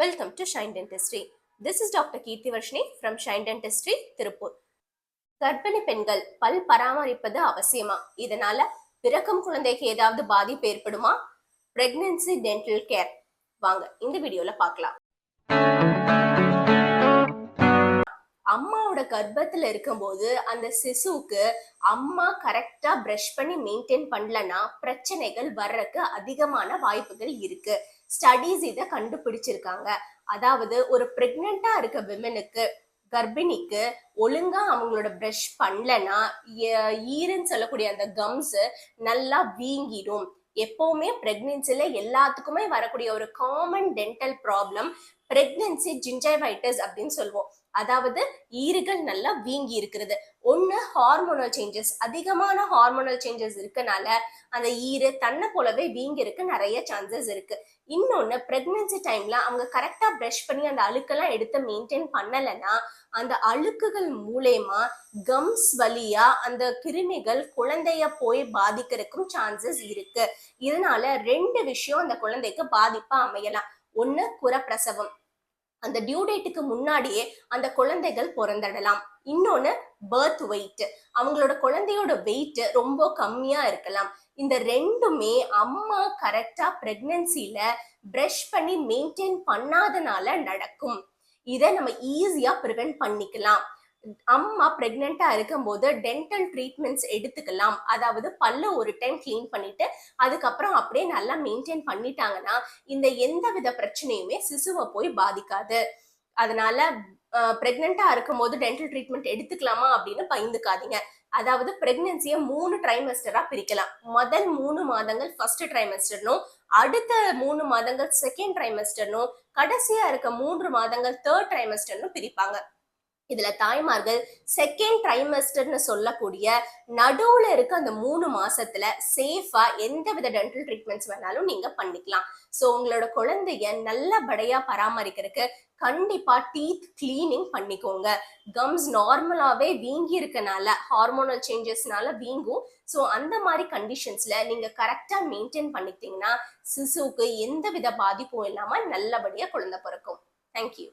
Welcome to shine dentistry this is doctor Keerthi Varshini from shine dentistry Tiruppur கர்ப்பிணி பெண்கள் பல் பராமரிப்பது அவசியமா? இதனால பிறக்கும் குழந்தைக்கு ஏதாவது பாதிப்பு ஏற்படுமா? பிரெக்னன்சி டென்டல் கேர் வாங்க இந்த வீடியோல பார்க்கலாம். அம்மாவோட கர்ப்பத்துல இருக்கும்போது அந்த சிசுவுக்கு அம்மா கரெக்டா பிரஷ் பண்ணி மெயின்டைன் பண்ணலன்னா பிரச்சனைகள் வர்றதுக்கு அதிகமான வாய்ப்புகள் இருக்கு. ஸ்டடீஸ் இதை கண்டுபிடிச்சிருக்காங்க. அதாவது ஒரு பிரெக்னெண்டா இருக்க விமனுக்கு கர்ப்பிணிக்கு ஒழுங்கா அவங்களோட பிரஷ் பண்ணலன்னா ஈ- ஈருன்னு சொல்லக்கூடிய அந்த கம்ஸ் நல்லா வீங்கிடும். எப்பவுமே பிரெக்னன்சில எல்லாத்துக்குமே வரக்கூடிய ஒரு common dental problem pregnancy gingivitis அப்படின்னு சொல்லுவோம். அதாவது ஈறுகள் நல்லா வீங்கி இருக்கிறது. ஒண்ணு ஹார்மோனல் சேஞ்சஸ் அதிகமான ஹார்மோனல் சேஞ்சஸ் இருக்கனால அந்த ஈறு தன்னை போலவே வீங்கி நிறைய சான்சஸ் இருக்கு. இன்னொன்னு பிரெக்னன்சி டைம்ல அவங்க கரெக்டா ப்ரஷ் பண்ணி அந்த அழுக்கெல்லாம் எடுத்து மெயின்டைன் பண்ணலைன்னா அந்த அழுக்குகள் மூலயமா கம்ஸ் வழியா அந்த கிருமிகள் குழந்தைய போய் பாதிக்கிறதுக்கும் சான்சஸ் இருக்கு. இதனால ரெண்டு விஷயம் அந்த குழந்தைக்கு பாதிப்பா அமையலாம். ஒண்ணு குறப்பிரசவம் அந்த டியூ டேட்டுக்கு முன்னாடியே அந்த குழந்தைகள் பிறந்தடலாம். இன்னொன்னு பர்த் வெயிட் அவங்களோட குழந்தையோட வெயிட் ரொம்ப கம்மியா இருக்கலாம். இந்த ரெண்டுமே அம்மா கரெக்டா பிரெக்னன்சில ப்ரெஷ் பண்ணி மெயின்டைன் பண்ணாதனால நடக்கும். இதை நம்ம ஈஸியா ப்ரிவென்ட் பண்ணிக்கலாம். அம்மா பிரெக்னெண்டா இருக்கும்போது டென்டல் ட்ரீட்மெண்ட்ஸ் எடுத்துக்கலாம். அதாவது பல்ல ஒரு டைம் க்ளீன் பண்ணிட்டு அதுக்கப்புறம் அப்படியே நல்லா மெயின்டைன் பண்ணிட்டாங்கன்னா இந்த எந்த வித பிரச்சனையுமே சிசுவை போய் பாதிக்காது. அதனால பிரெக்னெண்டா இருக்கும்போது டென்டல் ட்ரீட்மெண்ட் எடுத்துக்கலாமா அப்படின்னு பயந்துக்காதீங்க. அதாவது பிரெக்னன்சியை மூணு ட்ரைமஸ்டரா பிரிக்கலாம். முதல் மூணு மாதங்கள் ஃபர்ஸ்ட் ட்ரைமஸ்டர்னும் அடுத்த மூணு மாதங்கள் செகண்ட் ட்ரைமஸ்டர்னும் கடைசியா இருக்க மூன்று மாதங்கள் தேர்ட் ட்ரைமஸ்டர்னும் பிரிப்பாங்க. இதுல தாய்மார்கள் செகண்ட் ட்ரைமஸ்டர்னு சொல்லக்கூடிய நடுவுல இருக்க அந்த மூணு மாசத்துல சேஃபா எந்த வித டென்டல் ட்ரீட்மெண்ட்ஸ் வேணாலும் நீங்க பண்ணிக்கலாம். ஸோ உங்களோட குழந்தைய நல்லபடியா பராமரிக்கிறதுக்கு கண்டிப்பா டீத் கிளீனிங் பண்ணிக்கோங்க. கம்ஸ் நார்மலாவே வீங்கி இருக்கனால ஹார்மோனல் சேஞ்சஸ்னால வீங்கும். ஸோ அந்த மாதிரி கண்டிஷன்ஸ்ல நீங்க கரெக்டா மெயின்டைன் பண்ணிக்கிட்டீங்கன்னா சிசுவுக்கு எந்த வித பாதிப்பும் இல்லாம நல்லபடியா குழந்தை பிறக்கும். தேங்க்யூ